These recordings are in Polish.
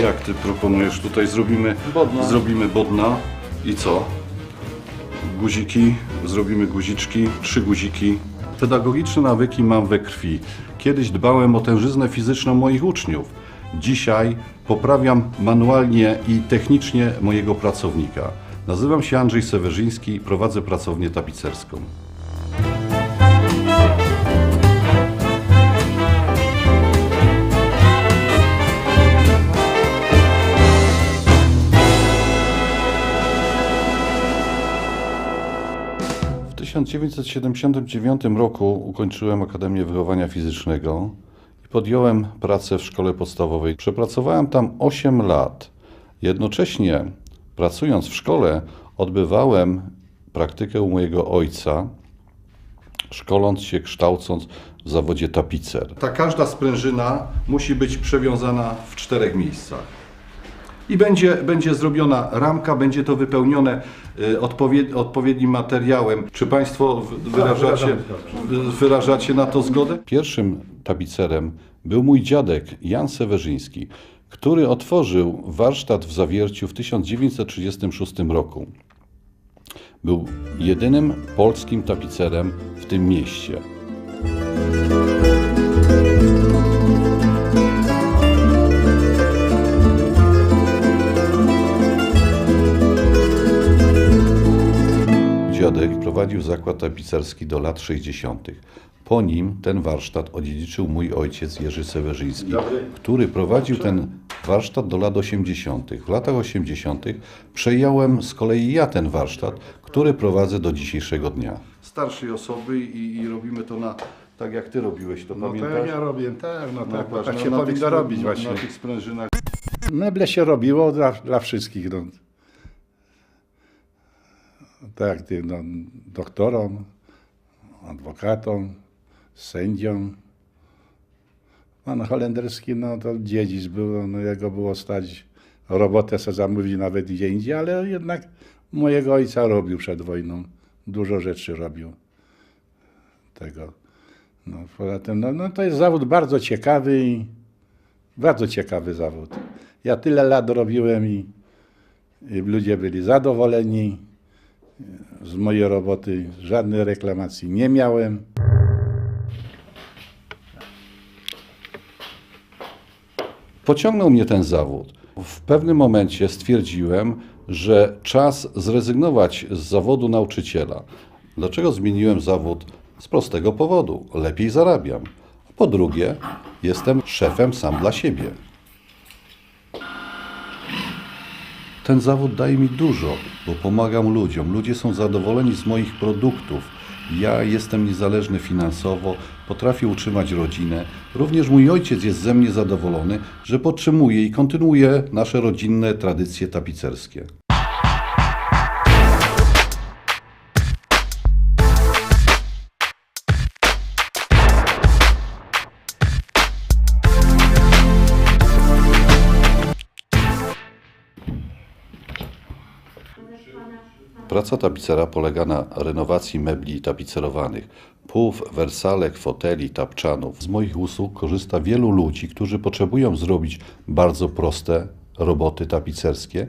Jak ty proponujesz? Tutaj zrobimy Bodna. zrobimy bodna i co? Guziki, zrobimy guziczki, trzy guziki. Pedagogiczne nawyki mam we krwi. Kiedyś dbałem o tężyznę fizyczną moich uczniów. Dzisiaj poprawiam manualnie i technicznie mojego pracownika. Nazywam się Andrzej Sewerzyński i prowadzę pracownię tapicerską. 1979 roku ukończyłem Akademię Wychowania Fizycznego i podjąłem pracę w szkole podstawowej. Przepracowałem tam 8 lat. Jednocześnie, pracując w szkole, odbywałem praktykę u mojego ojca, szkoląc się, kształcąc w zawodzie tapicer. Ta każda sprężyna musi być przewiązana w czterech miejscach. I będzie, będzie zrobiona ramka, będzie to wypełnione y, odpowied, odpowiednim materiałem. Czy Państwo w- wyrażacie, wyrażacie na to zgodę? Pierwszym tapicerem był mój dziadek Jan Sewerzyński, który otworzył warsztat w Zawierciu w 1936 roku. Był jedynym polskim tapicerem w tym mieście. Dziadek prowadził zakład tapicerski do lat 60. Po nim ten warsztat odziedziczył mój ojciec Jerzy Sewerzyński, który prowadził ten warsztat do lat 80. W latach 80. przejąłem z kolei ja ten warsztat, który prowadzę do dzisiejszego dnia. Starszej osoby i, i robimy to na tak jak ty robiłeś, to No pamiętasz? jak ja robię, tak, no tak, bo patrz, tak na- się na tych powinno robić na- właśnie. Na tych sprężynach Meble się robiło dla, dla wszystkich, no. Tak, ty, no, doktorom, adwokatom, sędziom. Pan Holenderski, no to dziedzic był, no jego było stać, robotę sobie zamówić nawet gdzie indziej, ale jednak mojego ojca robił przed wojną. Dużo rzeczy robił tego. No, poza tym, no, no to jest zawód bardzo ciekawy bardzo ciekawy zawód. Ja tyle lat robiłem i, i ludzie byli zadowoleni z mojej roboty. Żadnej reklamacji nie miałem. Pociągnął mnie ten zawód. W pewnym momencie stwierdziłem, że czas zrezygnować z zawodu nauczyciela. Dlaczego zmieniłem zawód? Z prostego powodu. Lepiej zarabiam. Po drugie, jestem szefem sam dla siebie. Ten zawód daje mi dużo, bo pomagam ludziom. Ludzie są zadowoleni z moich produktów. Ja jestem niezależny finansowo, potrafię utrzymać rodzinę. Również mój ojciec jest ze mnie zadowolony, że podtrzymuje i kontynuuje nasze rodzinne tradycje tapicerskie. Praca tapicera polega na renowacji mebli tapicerowanych, pów, wersalek, foteli, tapczanów. Z moich usług korzysta wielu ludzi, którzy potrzebują zrobić bardzo proste roboty tapicerskie,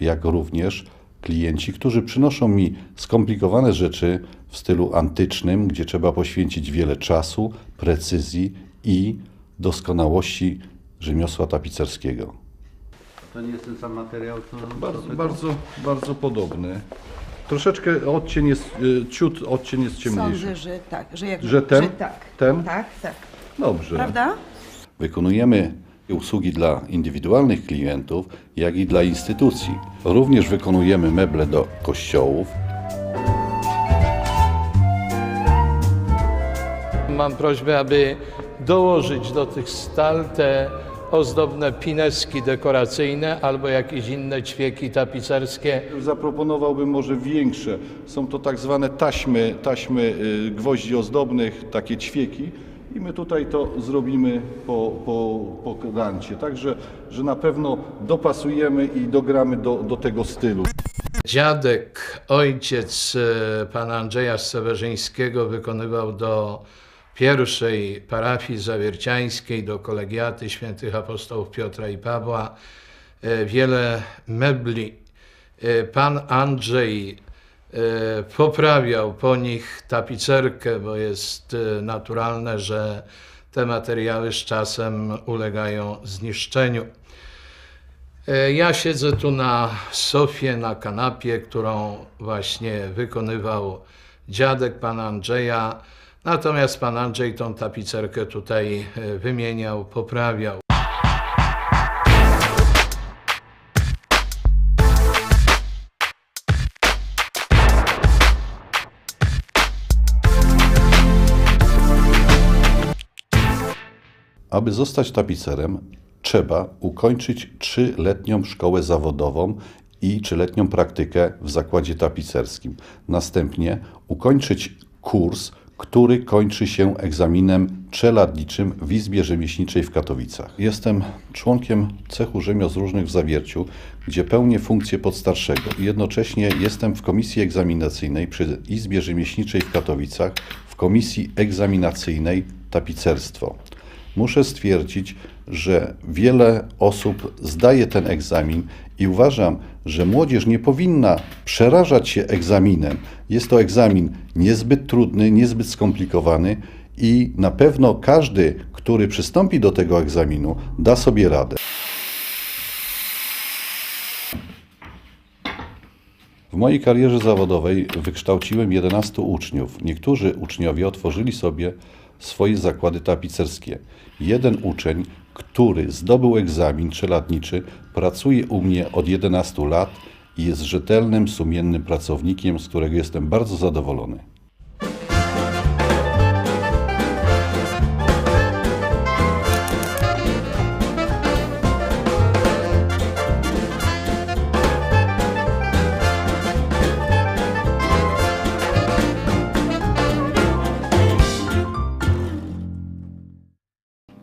jak również klienci, którzy przynoszą mi skomplikowane rzeczy w stylu antycznym, gdzie trzeba poświęcić wiele czasu, precyzji i doskonałości rzemiosła tapicerskiego. To nie jest ten sam materiał, co... Bardzo, co bardzo, bardzo podobny. Troszeczkę odcień jest, y, ciut odcień jest ciemniejszy. Sądzę, że tak, że jak Że ten? tak. Ten? Tak, tak. Dobrze. Prawda? Wykonujemy usługi dla indywidualnych klientów, jak i dla instytucji. Również wykonujemy meble do kościołów, Mam prośbę, aby dołożyć do tych stal te ozdobne pineski dekoracyjne albo jakieś inne ćwieki tapicerskie. Zaproponowałbym może większe. Są to tak zwane taśmy, taśmy y, gwoździ ozdobnych, takie ćwieki. I my tutaj to zrobimy po, po, po krancie. Także, że na pewno dopasujemy i dogramy do, do tego stylu. Dziadek, ojciec e, pana Andrzeja Sewerzyńskiego wykonywał do pierwszej parafii zawierciańskiej do kolegiaty świętych apostołów Piotra i Pawła e, wiele mebli. E, Pan Andrzej e, poprawiał po nich tapicerkę, bo jest naturalne, że te materiały z czasem ulegają zniszczeniu. Ja siedzę tu na sofie, na kanapie, którą właśnie wykonywał dziadek pana Andrzeja. Natomiast pan Andrzej tą tapicerkę tutaj e, wymieniał, poprawiał. Aby zostać tapicerem, trzeba ukończyć trzyletnią szkołę zawodową i trzyletnią praktykę w zakładzie tapicerskim. Następnie ukończyć kurs, który kończy się egzaminem czeladniczym w Izbie Rzemieślniczej w Katowicach. Jestem członkiem cechu rzemiosł różnych w Zawierciu, gdzie pełnię funkcję podstarszego i jednocześnie jestem w komisji egzaminacyjnej przy Izbie Rzemieślniczej w Katowicach w komisji egzaminacyjnej tapicerstwo. Muszę stwierdzić, że wiele osób zdaje ten egzamin i uważam, że młodzież nie powinna przerażać się egzaminem. Jest to egzamin niezbyt trudny, niezbyt skomplikowany i na pewno każdy, który przystąpi do tego egzaminu, da sobie radę. W mojej karierze zawodowej wykształciłem 11 uczniów. Niektórzy uczniowie otworzyli sobie swoje zakłady tapicerskie. Jeden uczeń, który zdobył egzamin trzylatniczy, pracuje u mnie od 11 lat i jest rzetelnym, sumiennym pracownikiem, z którego jestem bardzo zadowolony.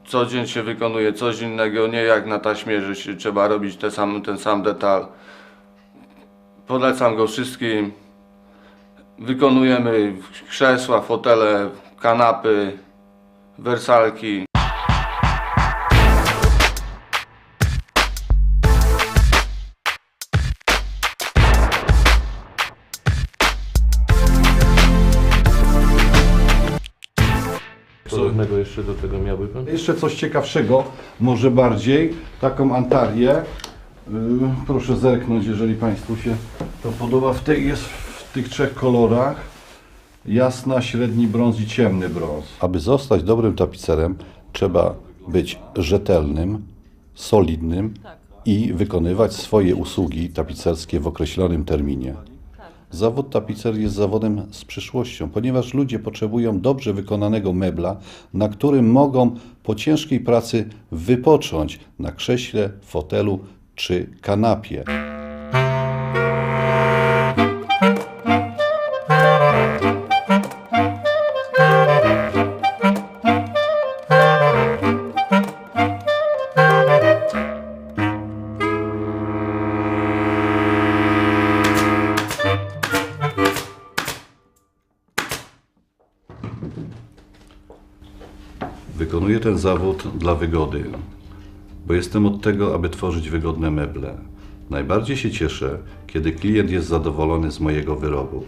Co dzień się wykonuje coś innego, nie jak na taśmie, że się trzeba robić sam, ten sam detal. Polecam go wszystkim. Wykonujemy krzesła, fotele, kanapy, wersalki. Jeszcze do tego miałby pan? Jeszcze coś ciekawszego, może bardziej, taką antarię. Yy, Proszę zerknąć, jeżeli Państwu się to podoba. W tej, jest w tych trzech kolorach. Jasna, średni brąz i ciemny brąz. Aby zostać dobrym tapicerem, trzeba być rzetelnym, solidnym i wykonywać swoje usługi tapicerskie w określonym terminie. Zawód tapicer jest zawodem z przyszłością, ponieważ ludzie potrzebują dobrze wykonanego mebla, na którym mogą po ciężkiej pracy wypocząć na krześle, fotelu czy kanapie. Dla wygody, bo jestem od tego, aby tworzyć wygodne meble. Najbardziej się cieszę, kiedy klient jest zadowolony z mojego wyrobu.